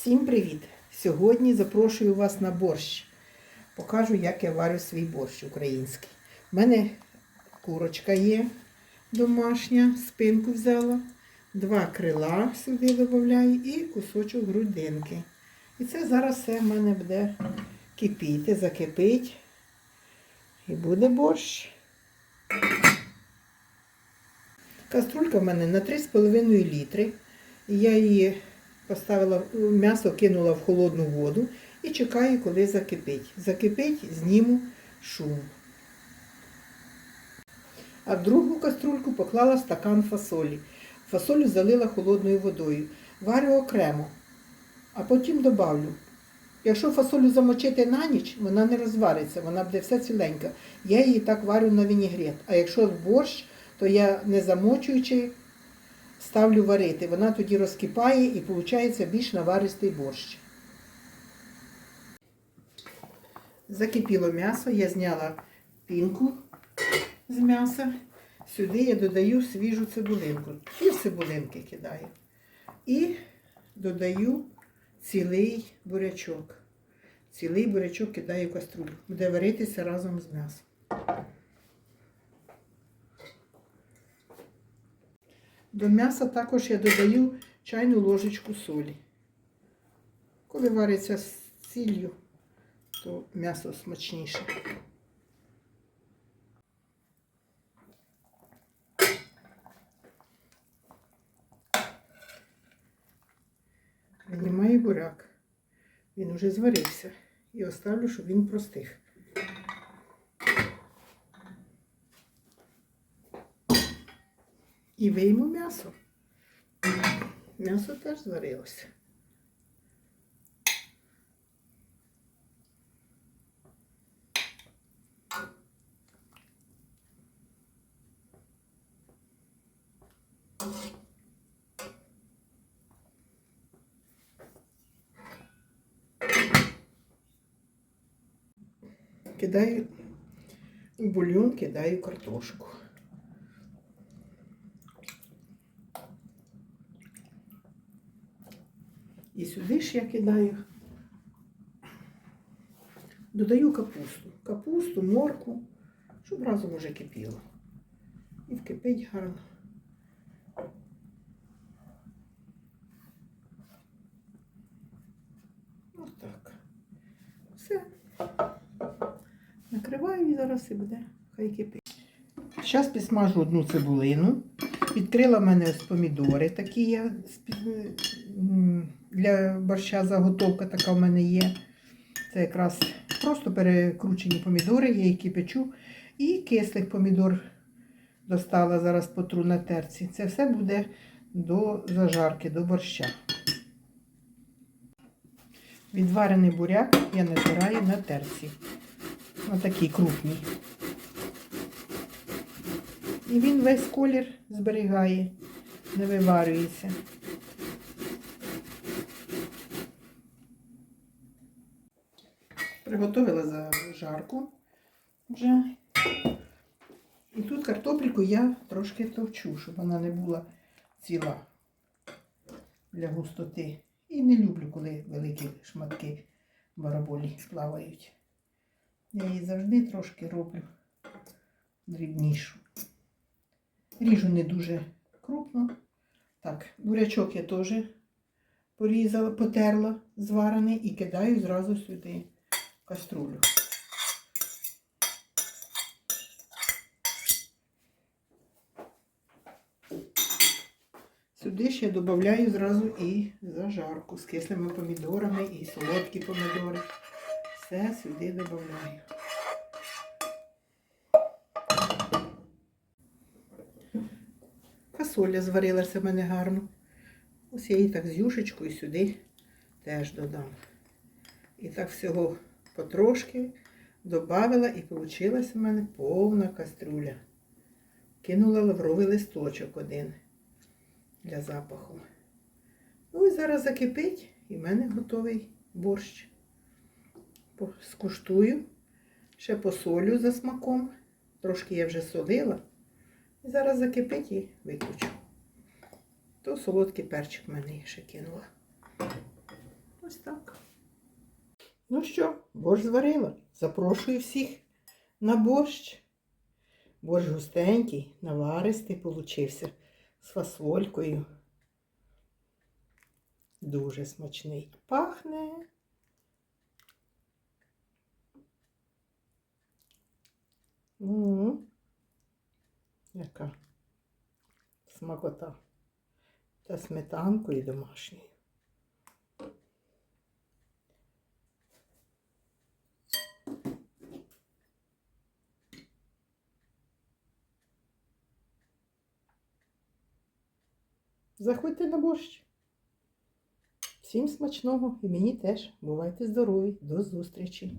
Всім привіт! Сьогодні запрошую вас на борщ. Покажу, як я варю свій борщ український. У мене курочка є домашня, спинку взяла, два крила сюди додаю і кусочок грудинки. І це зараз все в мене буде кипіти, закипить. І буде борщ. Каструлька в мене на 3,5 літри. Я її поставила, м'ясо кинула в холодну воду і чекаю, коли закипить. Закипить, зніму шум. А в другу каструльку поклала стакан фасолі. Фасолю залила холодною водою. Варю окремо, а потім добавлю. Якщо фасолю замочити на ніч, вона не розвариться, вона буде вся ціленька. Я її так варю на вінігрет. А якщо борщ, то я не замочуючи ставлю варити. Вона тоді розкипає і виходить більш наваристий борщ. Закипіло м'ясо, я зняла пінку з м'яса. Сюди я додаю свіжу цибулинку. Пів цибулинки кидаю. І додаю цілий бурячок. Цілий бурячок кидаю в каструлю. Буде варитися разом з м'ясом. До м'яса також я додаю чайну ложечку солі. Коли вариться з сіллю, то м'ясо смачніше. Винімаю буряк. Він вже зварився. І оставлю, щоб він простих. І вийму м'ясо. М'ясо теж зварилося. Кидаю в бульйон, кидаю картошку. І сюди ж я кидаю, додаю капусту. Капусту, морку, щоб разом уже кипіло. І вкипить гарно. Ось так. Все. Накриваю і зараз і буде. Хай кипить. Зараз підсмажу одну цибулину. Відкрила в мене помідори такі я для борща заготовка така в мене є. Це якраз просто перекручені помідори, я які печу. І кислих помідор достала, зараз потру на терці. Це все буде до зажарки, до борща. Відварений буряк я натираю на терці. Ось такий крупний. І він весь колір зберігає, не виварюється. Приготовила зажарку вже. І тут картопельку я трошки товчу, щоб вона не була ціла для густоти. І не люблю, коли великі шматки бараболі плавають. Я її завжди трошки роблю дрібнішу. Ріжу не дуже крупно. Так, бурячок я теж порізала, потерла, зварений і кидаю зразу сюди каструлю. Сюди ще додаю зразу і зажарку з кислими помідорами і солодкі помідори. Все сюди додаю. Фасоля зварилася в мене гарно. Ось я її так з юшечкою сюди теж додам. І так всього потрошки додавила і вийшла в мене повна каструля. Кинула лавровий листочок один для запаху. Ну і зараз закипить і в мене готовий борщ. Скуштую, ще посолю за смаком. Трошки я вже солила. І зараз закипить і виключу. То солодкий перчик в мене ще кинула. Ось так. Ну що, борщ зварила. Запрошую всіх на борщ. Борщ густенький, наваристий получився з фасолькою. Дуже смачний. Пахне. м Яка смакота. Та сметанкою домашньою. Заходьте на борщ. Всім смачного і мені теж. Бувайте здорові. До зустрічі!